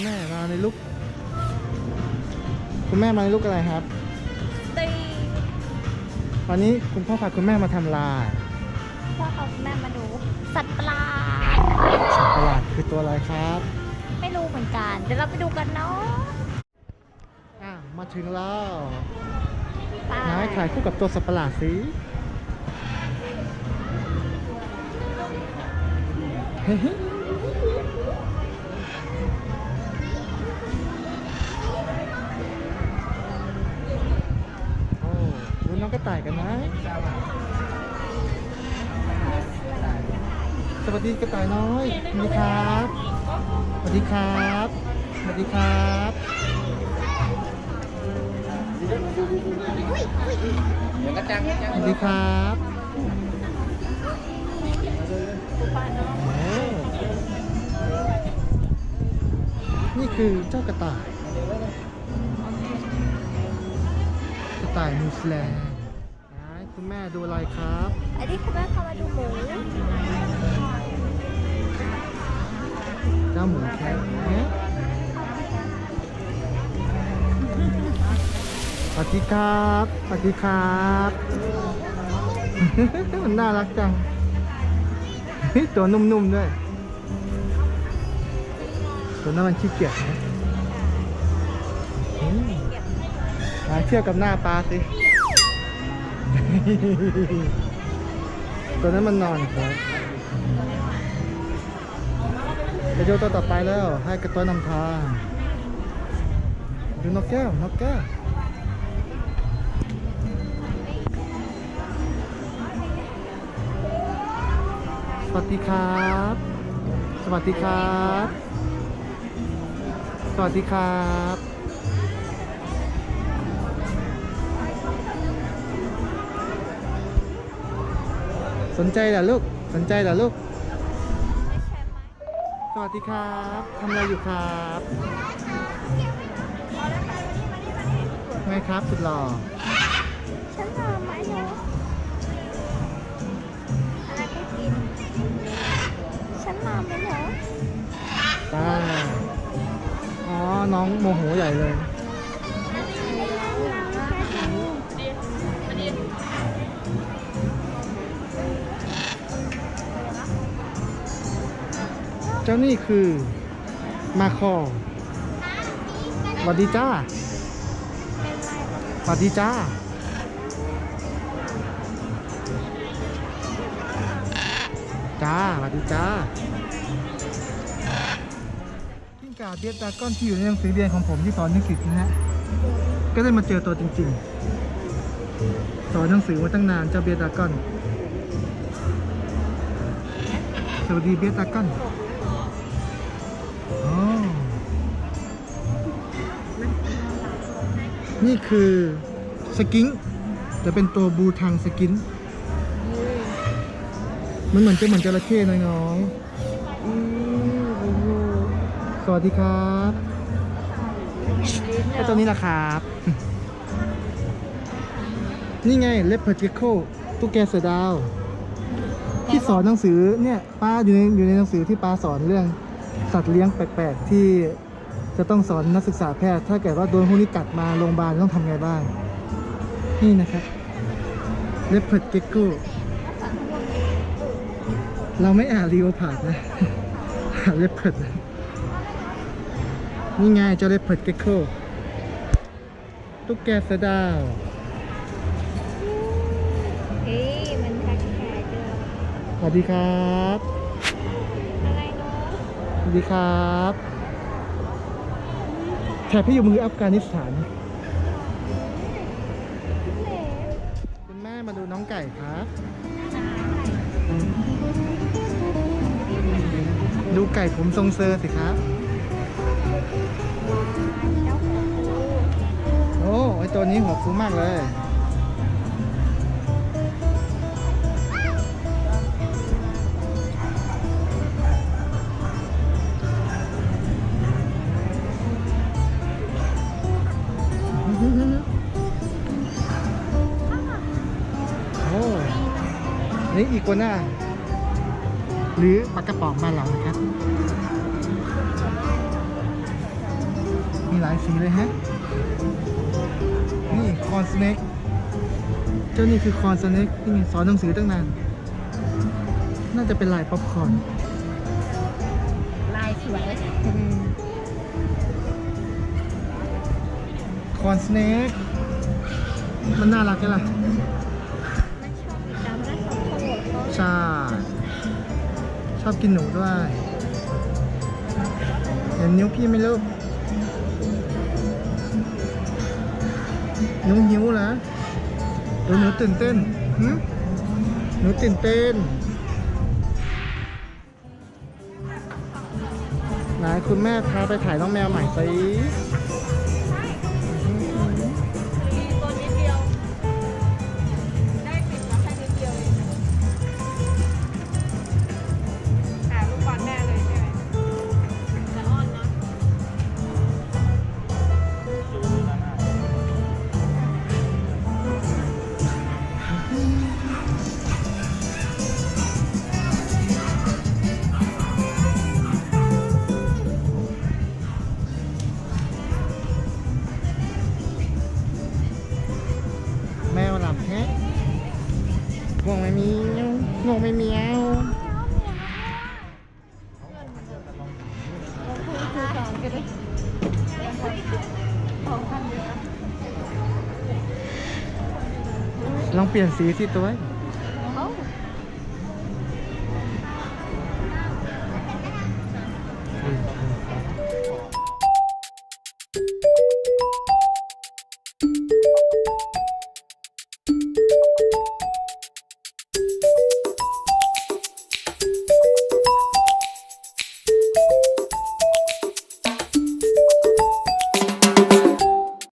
ณแม่มาในลุกคุณแม่มาในลุกอะไรครับตีตอนนี้คุณพ่อพาคุณแม่มาทำลายพ่อพาคุณแม่มาดู สัตว์ประหลาดสัตว์ประหลาดคือตัวอะไรครับ ไม่รู้เหมือนกันเดี๋ยวเราไปดูกันเนาะอะมาถึงแล้วนายถ่ายคู่กับตัวสัตว์ประหลาดสิเฮ้ ระต่ายกันนะ สวัสดีกระต่ายน้อยสวัสดีครับ สวัสดีครับ สวัสดีครับเด็กจังสวัสดีครับนี่คือเจ้ากระต่าย กระต่ายนิวซีแลนด์ ดูอะไรครับอันนี้คุณแม่พามาดูหมูเจ้าหมูแคะเนี่ยสวัสดีครับสวัสดีครับ มันน่ารักจัง ตัวนุ่มๆด้วย ตัวนั้นมันขี้เกียจนะอืมมาเทียบกับหน้าปลาสิ ตัวนั้นมันนอนครับจะดูตัวต่อไปแล้ว ให้กระต้อยนำทางดูนกแก้วนกแก้วสวัสดีครับ สวัสดีครับ สวัสดีครับ สนใจเหรอลูก สนใจเหรอลูก สวัสดีครับทำอะไรอยู่ครับไงครับสุดหล่อฉันมาไหมเนาะอะไรก็กินฉันมาไหมเนาะจ้าอ๋อ น้องโมโหใหญ่เลย เจ้านี่คือมาคอสวัสดีจ้าสวัสดีจ้า จ้าสวัสดีจ้ากิ้งก่าเบียดดาก้อนที่อยู่ในหนังสือเรียนของผมที่สอนอังกฤษนะฮะ ก็ได้มาเจอตัวจริงๆ สอนหนังสือมาตั้งนานเจ้าเบียดดาก้อน สวัสดีเบียดดาก้อน นี่คือสกิงค์จะเป็นตัวบูทังสกิน มันเหมือนจะเหมือนจระเข้น้อยๆอือสวัสดีครับไอ้ตัวนี้นะครับ นี่ไงเลปเปอร์เจโคตุ๊กแกเสือดาว ที่สอนหนังสือเนี่ยป้าอยู่ในอยู่ในหนังสือที่ป้าสอนเรื่องสัตว์เลี้ยงแปลกๆที่ จะต้องสอนนักศึกษาแพทย์ ถ้าเกิดว่าโดนพวกนี้กัดมาโรงพยาบาลต้องทำไงบ้าง นี่นะครับเลปเปอร์เจโคเราไม่อ่านรีโอพาดนะอ่านเลปเพิร์ดนะนี่ไงเจ้าเลปเพิร์ดเกคโคตุ๊กแกเสือดาวเฮ้ยมันแปลกๆเจอสวัสดีครับ อะไรเนาะสวัสดีครับ แถบพี่อยู่มืออัฟกานิสถาน คุณแม่มาดูน้องไก่ครับ ดูไก่ผมทรงเซอร์สิครับเจ้าของกูโอ้ไอตัวนี้หัวฟูมากเลย นี่อีกัวน่าหรือปลากระป๋องบ้านเรานะครับ มีหลายสีเลยฮะคอนสเน็กเจ้านี่คือคอนสเน็กนี่ไงสอนหนังสือตั้งนาน น่าจะเป็นลายป๊อปคอร์นลายสวยคอนสเน็กมันน่ารักใช่ไห บวนเขาชอบกินหนูด้วยเห็นนิ้วพี่ไหม่ลูกหนูหิวเหรอหรือหนูตื่นเต้นหึหนูตื่นเต้นไหนคุณแม่พาไปถ่ายน้องแมวใหม่สิ มีงงไม่มีเมียวลองเปลี่ยนสีสิตัวเอง